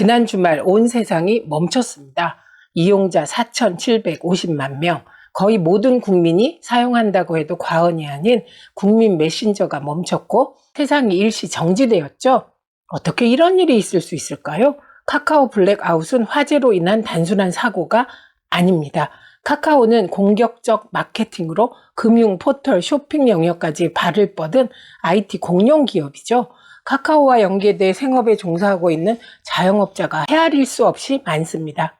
지난 주말 온 세상이 멈췄습니다. 이용자 4,750만 명, 거의 모든 국민이 사용한다고 해도 과언이 아닌 국민 메신저가 멈췄고 세상이 일시 정지되었죠. 어떻게 이런 일이 있을 수 있을까요? 카카오 블랙아웃은 화재로 인한 단순한 사고가 아닙니다. 카카오는 공격적 마케팅으로 금융, 포털, 쇼핑 영역까지 발을 뻗은 IT 공룡 기업이죠. 카카오와 연계돼 생업에 종사하고 있는 자영업자가 헤아릴 수 없이 많습니다.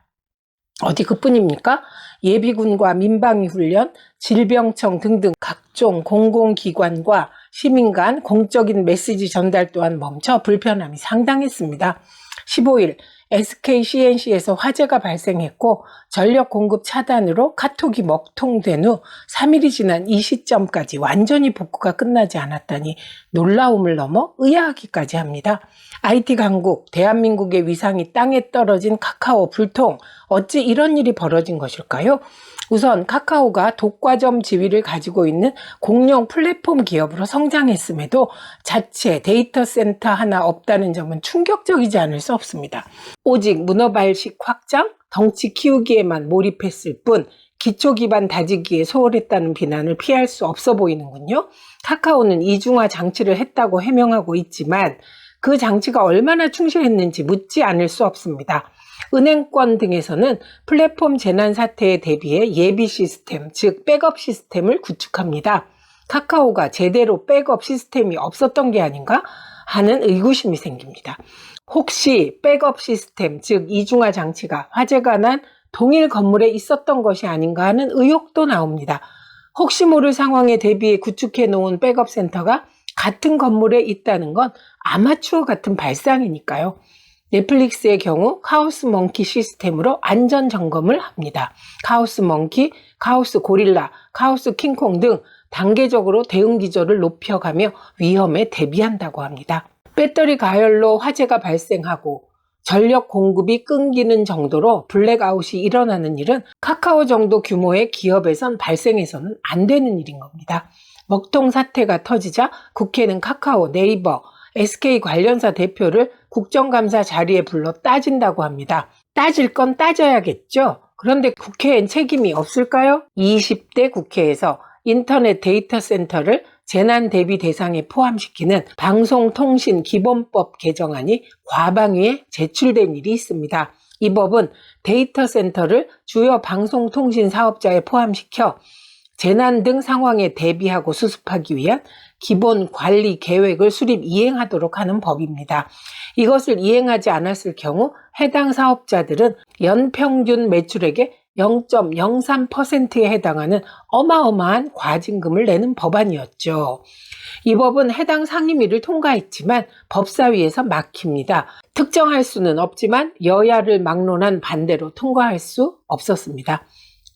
어디 그뿐입니까? 예비군과 민방위 훈련, 질병청 등등 각종 공공기관과 시민 간 공적인 메시지 전달 또한 멈춰 불편함이 상당했습니다. 15일 SK CNC에서 화재가 발생했고 전력 공급 차단으로 카톡이 먹통된 후 3일이 지난 이 시점까지 완전히 복구가 끝나지 않았다니 놀라움을 넘어 의아하기까지 합니다. IT 강국, 대한민국의 위상이 땅에 떨어진 카카오 불통, 어찌 이런 일이 벌어진 것일까요? 우선 카카오가 독과점 지위를 가지고 있는 공룡 플랫폼 기업으로 성장했음에도 자체 데이터 센터 하나 없다는 점은 충격적이지 않을 수 없습니다. 오직 문어발식 확장, 덩치 키우기에만 몰입했을 뿐 기초 기반 다지기에 소홀했다는 비난을 피할 수 없어 보이는군요. 카카오는 이중화 장치를 했다고 해명하고 있지만 그 장치가 얼마나 충실했는지 묻지 않을 수 없습니다. 은행권 등에서는 플랫폼 재난 사태에 대비해 예비 시스템, 즉 백업 시스템을 구축합니다. 카카오가 제대로 백업 시스템이 없었던 게 아닌가 하는 의구심이 생깁니다. 혹시 백업 시스템, 즉 이중화 장치가 화재가 난 동일 건물에 있었던 것이 아닌가 하는 의혹도 나옵니다. 혹시 모를 상황에 대비해 구축해 놓은 백업 센터가 같은 건물에 있다는 건 아마추어 같은 발상이니까요. 넷플릭스의 경우 카오스 몽키 시스템으로 안전 점검을 합니다. 카오스 몽키, 카오스 고릴라, 카오스 킹콩 등 단계적으로 대응 기조를 높여가며 위험에 대비한다고 합니다. 배터리 가열로 화재가 발생하고 전력 공급이 끊기는 정도로 블랙아웃이 일어나는 일은 카카오 정도 규모의 기업에선 발생해서는 안 되는 일인 겁니다. 먹통 사태가 터지자 국회는 카카오, 네이버, SK 관련사 대표를 국정감사 자리에 불러 따진다고 합니다. 따질 건 따져야겠죠? 그런데 국회엔 책임이 없을까요? 20대 국회에서 인터넷 데이터 센터를 재난 대비 대상에 포함시키는 방송통신기본법 개정안이 과방위에 제출된 일이 있습니다. 이 법은 데이터 센터를 주요 방송통신 사업자에 포함시켜 재난 등 상황에 대비하고 수습하기 위한 기본 관리 계획을 수립 이행하도록 하는 법입니다. 이것을 이행하지 않았을 경우 해당 사업자들은 연평균 매출액의 0.03%에 해당하는 어마어마한 과징금을 내는 법안이었죠. 이 법은 해당 상임위를 통과했지만 법사위에서 막힙니다. 특정할 수는 없지만 여야를 막론한 반대로 통과할 수 없었습니다.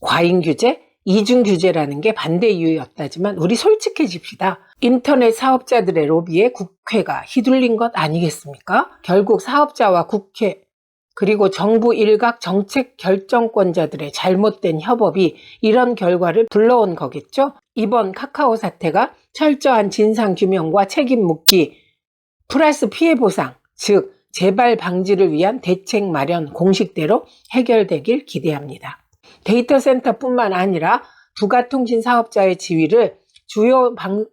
과잉 규제, 이중 규제라는 게 반대 이유였다지만 우리 솔직해집시다. 인터넷 사업자들의 로비에 국회가 휘둘린 것 아니겠습니까? 결국 사업자와 국회 그리고 정부 일각 정책 결정권자들의 잘못된 협업이 이런 결과를 불러온 거겠죠? 이번 카카오 사태가 철저한 진상 규명과 책임 묻기 플러스 피해 보상, 즉 재발 방지를 위한 대책 마련 공식대로 해결되길 기대합니다. 데이터 센터뿐만 아니라 부가통신 사업자의 지위를 주요 방,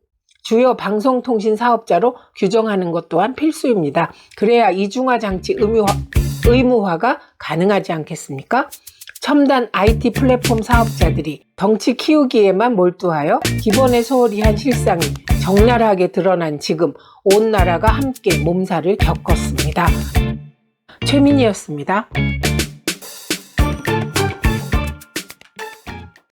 주요 방송통신 사업자로 규정하는 것 또한 필수입니다. 그래야 이중화 장치 의무화, 의무화가 가능하지 않겠습니까? 첨단 IT 플랫폼 사업자들이 덩치 키우기에만 몰두하여 기본에 소홀히 한 실상이 적나라하게 드러난 지금 온 나라가 함께 몸살을 겪었습니다. 최민희였습니다.